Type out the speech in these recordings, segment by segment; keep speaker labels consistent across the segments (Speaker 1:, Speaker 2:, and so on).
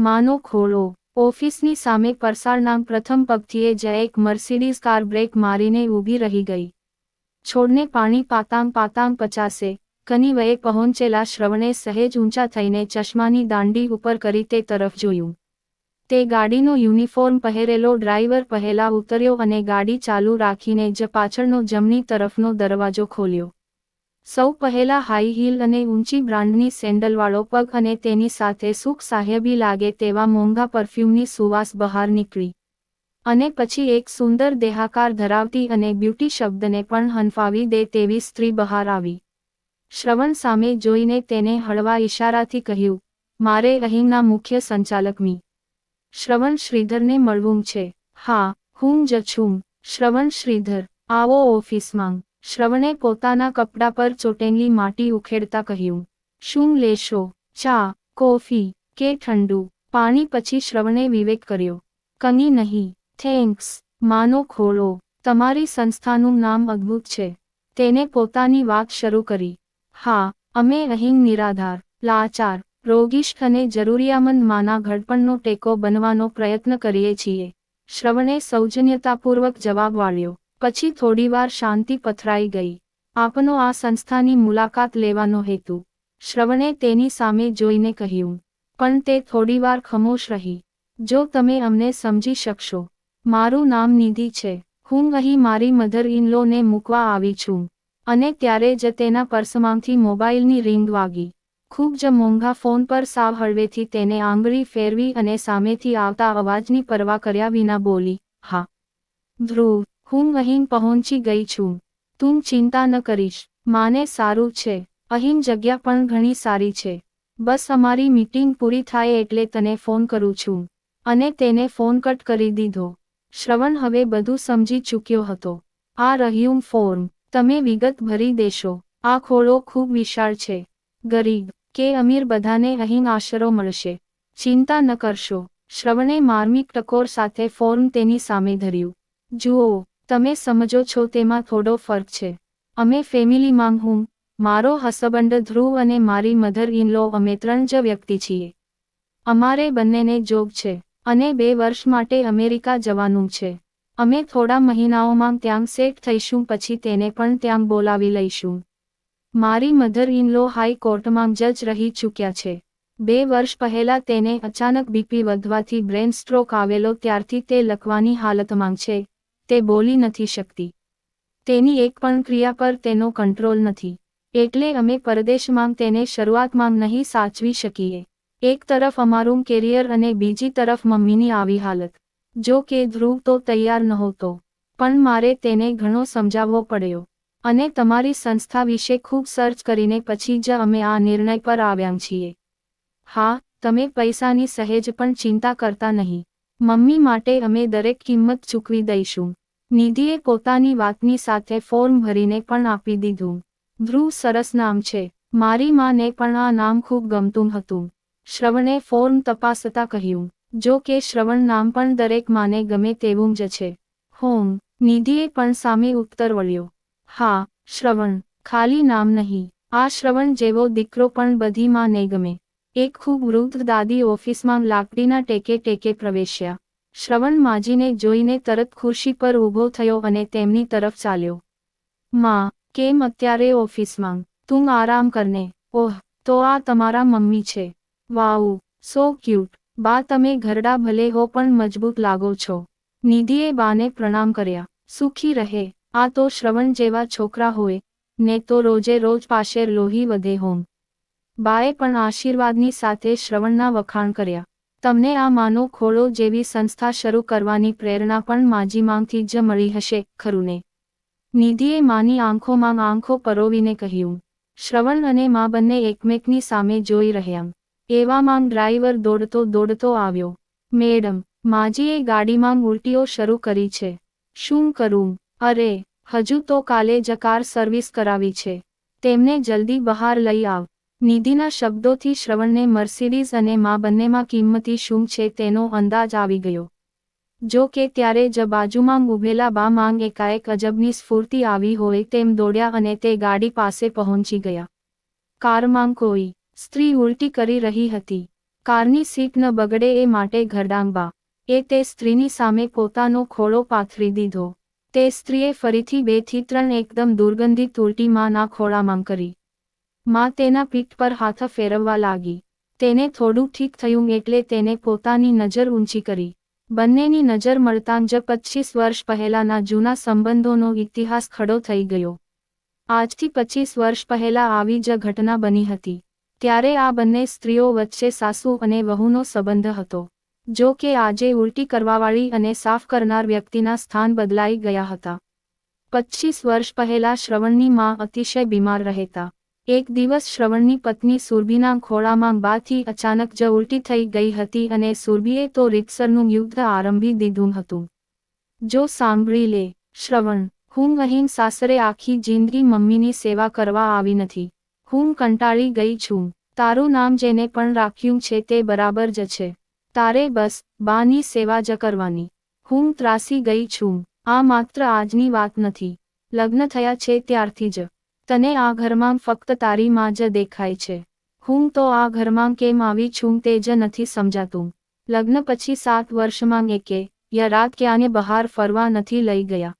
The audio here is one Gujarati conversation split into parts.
Speaker 1: માનો ખોળો. ઓફિસની સામે પરસાળના પ્રથમ પગથીએ જ એક મર્સિડીઝ કાર બ્રેક મારીને ઊભી રહી ગઈ. છોડને પાણી પાતામ પાતામ પચાસે. કની વયે પહોંચેલા શ્રવણે સહેજ ઊંચા થઈને ચશ્માની દાંડી ઉપર કરી તે તરફ જોયું. તે ગાડીનો યુનિફોર્મ પહેરેલો ડ્રાઈવર પહેલા ઉતર્યો અને ગાડી ચાલુ રાખીને જ પાછળનો જમણી તરફનો દરવાજો ખોલ્યો. સૌ પહેલા હાઈ હીલ અને ઊંચી બ્રાન્ડની સેન્ડલવાળો પગ અને તેની સાથે સુખ સાહેબી લાગે તેવા મોંઘા પરફ્યુમની સુવાસ બહાર નીકળી. અને પછી એક સુંદર દેહાકાર ધરાવતી અને બ્યુટી શબ્દને પણ હંફાવી દે તેવી સ્ત્રી બહાર આવી. શ્રવણ સામે જોઈને તેને હળવા ઇશારાથી કહ્યું, મારે અહીંના મુખ્ય સંચાલક મી શ્રવણ શ્રીધરને મળવું છે. હા, હું જ છું. શ્રવણ શ્રીધર, આવો ઓફિસમાં. શ્રવણે પોતાના કપડા પર ચોટેલી માટી ઉખેડતા કહ્યું, શું લેશો? ચા, કોફી કે ઠંડુ? પાણી પછી શ્રવણે વિવેક કર્યો કની નહીં, થેન્ક્સ, માનો ખોળો, તમારી સંસ્થાનું નામ અદ્ભુત છે. તેને પોતાની વાત શરૂ કરી, હા, અમે અહીં નિરાધાર, લાચાર રોગિષ્ઠ અને જરૂરિયામંદ માના ઘડપણનો ટેકો બનવાનો પ્રયત્ન કરીએ છીએ. શ્રવણે સૌજન્યતાપૂર્વક જવાબ વાળ્યો પછી થોડીવાર શાંતિ પથરાઈ ગઈ. આપનો આ સંસ્થાની મુલાકાત લેવાનો હેતુ. શ્રવણે તેની સામે જોઈને કહ્યું, પણ તે થોડીવાર ખમોશ રહી. જો તમે અમને સમજી શકશો. મારું નામ નિધિ છે. હું અહીં મારી મધર ઇન લોને મૂકવા આવી છું. અને ત્યારે જ તેના પર્સમાંથી મોબાઈલની રિંગ વાગી. ખૂબ જ મોંઘા ફોન પર સાવ હળવેથી તેને આંગળી ફેરવી અને સામેથી આવતા અવાજની પરવા કર્યા વિના બોલી, હા. ધ્રુવ હું અહીં પહોંચી ગઈ છું. તું ચિંતા ન કરીશ. માને સારું છે. અહીં જગ્યા પણ ઘણી સારી છે. બસ અમારી મીટિંગ પૂરી થાય એટલે તને ફોન કરું છું. અને તેને ફોન કટ કરી દીધો. શ્રવણ હવે બધું સમજી ચૂક્યો હતો. આ રહ્યું ફોર્મ. તમે વિગત ભરી દેશો. આ ખોળો ખૂબ વિશાળ છે. ગરીબ કે અમીર બધાને અહીં આશરો મળશે. ચિંતા ન કરશો. શ્રવણે માર્મિક ટકોર સાથે ફોર્મ તેની સામે ધર્યું. જુઓ તમે સમજો છો તેમાં થોડો ફરક છે. અમે ફેમિલીમાં હું, મારો હસબન્ડ ધ્રુવ અને મારી મધર ઇન લો અમે ત્રણ જ વ્યક્તિ છીએ. અમારે બંનેને જોબ છે અને બે વર્ષ માટે અમેરિકા જવાનું છે. અમે થોડા મહિનાઓમાં ત્યાં સેટ થઈશું પછી તેને પણ ત્યાં બોલાવી લઈશું. મારી મધર ઇન લો હાઈકોર્ટમાં જજ રહી ચૂક્યા છે. બે વર્ષ પહેલા તેને અચાનક બીપી વધવાથી બ્રેન સ્ટ્રોક આવેલો ત્યારથી તે લખવાની હાલતમાં છે. તે બોલી નથી શકતી. તેની એક પણ ક્રિયા પર તેનો કંટ્રોલ નથી. એટલે અમે પરદેશમાં તેને શરૂઆતમાં નહીં સાચવી શકીએ. એક તરફ અમારું કેરિયર અને બીજી તરફ મમ્મીની આવી હાલત. જો કે ધ્રુવ તો તૈયાર નહોતો. પણ મારે તેને ઘણો સમજાવવો પડ્યો. અને તમારી સંસ્થા વિશે ખૂબ સર્ચ કરીને પછી જ અમે આ નિર્ણય પર આવ્યા છીએ. હા, તમે પૈસાની સહેજ પણ ચિંતા કરતા નહીં. મમ્મી માટે અમે દરેક કિંમત ચૂકવી દઈશું. નિધિએ પોતાની વાતની સાથે ફોર્મ ભરીને પણ આપી દીધું. ધ્રુવ સરસ નામ છે. મારી માને પણ આ નામ ખૂબ ગમતું હતું. શ્રવણે ફોર્મ તપાસતા કહ્યું, જો કે શ્રવણ નામ પણ દરેક માને ગમે તેવું જ છે. હોમ, નિધિએ પણ સામે ઉત્તર વળ્યો. હા, શ્રવણ, ખાલી નામ નહીં. આ શ્રવણ જેવો દીકરો પણ બધી માં નહીં ગમે. એક ખૂબ વૃદ્ધ દાદી ઓફિસમાં લાકડીના ટેકે ટેકે પ્રવેશ્યા. શ્રવણ માજીને જોઈને તરત ખુરશી પર ઊભો થયો અને તેમની તરફ ચાલ્યો. માં, કેમ અત્યારે ઓફિસમાં? તું આરામ કરને. ઓહ, તો આ તમારા મમ્મી છે. Wow so cute. બા, તમે ઘરડા ભલે હો પણ મજબૂત લાગો છો. નિધિએ બાને પ્રણામ કર્યા. સુખી રહે. આ તો શ્રવણ જેવા છોકરા હોય. ને તો રોજે રોજ પાસે લોહી વધે હોમ. બાએ પણ આશીર્વાદની સાથે શ્રવણના વખાણ કર્યા. તમને આ માનો ખોળો જેવી સંસ્થા શરૂ કરવાની પ્રેરણા પણ માજી માંગથી જ મળી હશે ખરું ને નિધિએ માની આંખોમાં આંખો પરોવીને કહ્યું. શ્રવણ અને મા બંને એકમેકની સામે જોઈ રહ્યા. એવામાં ડ્રાઈવર દોડતો દોડતો આવ્યો. મેડમ, માજીએ ગાડીમાં ઉલટીઓ શરૂ કરી છે. શું કરું? અરે, હજુ તો કાલે જ કાર સર્વિસ કરાવી છે. તેમને જલ્દી બહાર લઈ આવ. નિધિના શબ્દોથી શ્રવણને મર્સિડીઝ અને મા બંનેમાં કિંમતી શું છે તેનો અંદાજ આવી ગયો. જો કે ત્યારે જ બાજુમાં ઊભેલા બા માંગ એકાએક અજબની સ્ફૂર્તિ આવી હોય તેમ દોડ્યા અને તે ગાડી પાસે પહોંચી ગયા. કારમાં કોઈ સ્ત્રી ઉલટી કરી રહી હતી. કારની સીટ ન બગડે એ માટે ઘરડાંબા એ તે સ્ત્રીની સામે પોતાનો ખોળો પાથરી દીધો. તે સ્ત્રીએ ફરીથી બેથી ત્રણ એકદમ દુર્ગંધિત ઉલટી માના ખોળામાં કરી. માં તેના પીઠ પર હાથ ફેરવવા લાગી. તેને થોડું ઠીક થયું એટલે તેને પોતાની નજર ઊંચી કરી. બંનેની નજર મળતાં જ પચીસ વર્ષ પહેલાના જૂના સંબંધોનો ઇતિહાસ ખડો થઈ ગયો. આજથી પચીસ વર્ષ પહેલા આવી જ ઘટના બની હતી. ત્યારે આ બંને સ્ત્રીઓ વચ્ચે સાસુ અને વહુનો સંબંધ હતો. જો કે આજે ઉલટી કરવાવાળી અને સાફ કરનાર વ્યક્તિના સ્થાન બદલાઈ ગયા હતા. પચીસ વર્ષ પહેલા શ્રવણની માં અતિશય બીમાર રહેતા. એક દિવસ શ્રવણની પત્ની સુરભીના ખોળામાં બાથી અચાનક જ ઉલટી થઈ ગઈ હતી અને સુરભીએ તો રીતસરનું યુદ્ધ આરંભી દીધું હતું. જો સાંભળી લે, શ્રવણ, હું અહીં સાસરે આખી જિંદગી મમ્મીની સેવા કરવા આવી નથી. હું કંટાળી ગઈ છું. તારું નામ જેને પણ રાખ્યું છે તે બરાબર જ છે. તારે બસ, બાની સેવા જ કરવાની. હું ત્રાસી ગઈ છું. આ માત્ર આજની વાત નથી. લગ્ન થયા છે ત્યારથી જ. તને આ ઘરમાં ફક્ત તારી માં જ દેખાય છે. હું તો આ ઘરમાં કેમ આવી છું તે જ નથી સમજાતું. લગ્ન પછી સાત વર્ષમાં એકે, યા રાત ક્યાંને બહાર ફરવા નથી લઈ ગયા.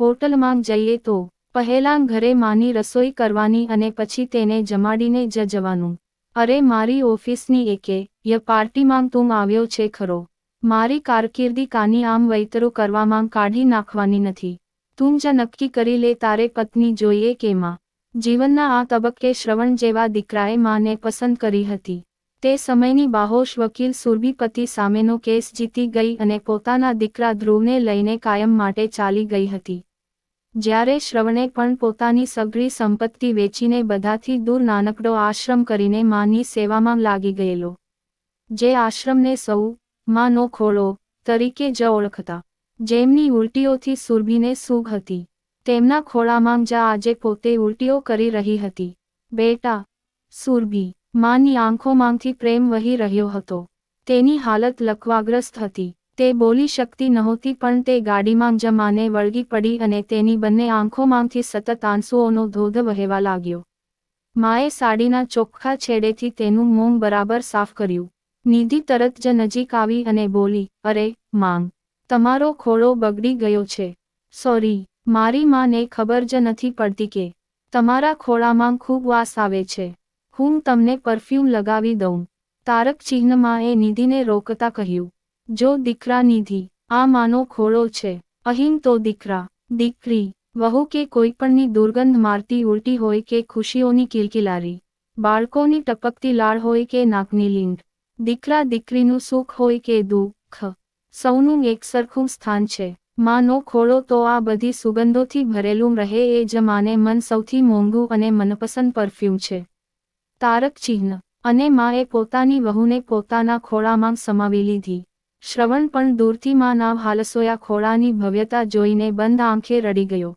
Speaker 1: હોટલમાં જઈએ તો પહેલાં ઘરે માની રસોઈ કરવાની અને પછી તેને જમાડીને જ જવાનું. અરે મારી ઓફિસની એકે, ય પાર્ટીમાં તું આવ્યો છે ખરો. મારી કારકિર્દી કાની આમ વૈતરો કરવામાં કાઢી નાખવાની નથી. તું જ નક્કી કરી લે તારે પત્ની જોઈએ કે માં. જીવનના આ તબક્કે શ્રવણ જેવા દીકરાએ માને પસંદ કરી હતી. તે સમયની બાહોશ વકીલ સુરભીપતિ સામેનો કેસ જીતી ગઈ અને પોતાના દીકરા ધ્રુવને લઈને કાયમ માટે ચાલી ગઈ હતી. જ્યારે શ્રવણે પણ પોતાની સઘળી સંપત્તિ વેચીને બધાથી દૂર નાનકડો આશ્રમ કરીને માની સેવામાં લાગી ગયેલો. જે આશ્રમને સૌ માનો ખોળો, તરીકે જ ઓળખતા. જેમની ઉલટીઓથી સુરભીને સૂગ હતી. તેમના ખોળામાં જા આજે પોતે ઉલટીઓ કરી રહી હતી. બેટા, સુરભી, માની આંખોમાંથી પ્રેમ વહી રહ્યો હતો. તેની હાલત લકવાગ્રસ્ત હતી. તે બોલી શકતી નહોતી પણ તે ગાડીમાં જ માને વળગી પડી અને તેની બંને આંખોમાંથી સતત આંસુઓનો ધોધ વહેવા લાગ્યો. માએ સાડીના ચોખ્ખા છેડેથી તેનું મોં બરાબર સાફ કર્યું. નિધિ તરત જ નજીક આવી અને બોલી, અરે, માંગ તમારો ખોળો બગડી ગયો છે. સોરી, મારી માને ખબર જ નથી પડતી કે તમારા ખોળામાં ખૂબ વાસ આવે છે. હું તમને પરફ્યુમ લગાવી દઉં. તારક ચિહ્નમાં એ નિધિને રોકતા કહ્યું. જો દીકરા નિધિ, આ માનો ખોળો છે. અહીં તો દીકરા, દીકરી, વહુ કે કોઈપણની દુર્ગંધ મારતી ઉલટી હોય કે ખુશીઓની કિલકિલારી, બાળકોની ટપકતી લાળ હોય કે નાકની લીંડ. દીકરા દીકરીનું સુખ હોય કે દુઃખ. સૌનું એક સરખું સ્થાન છે. માનો ખોળો તો આ બધી સુગંધોથી ભરેલું રહે એ જ માને મન સૌથી મોંઘું અને મનપસંદ પરફ્યુમ છે. તારક ચિહ્ન. અને માએ પોતાની વહુને પોતાના ખોળામાં સમાવી લીધી. શ્રવણ પણ દૂરથી માના હાલસોયા ખોળાની ભવ્યતા જોઈને બંધ આંખે રડી ગયો.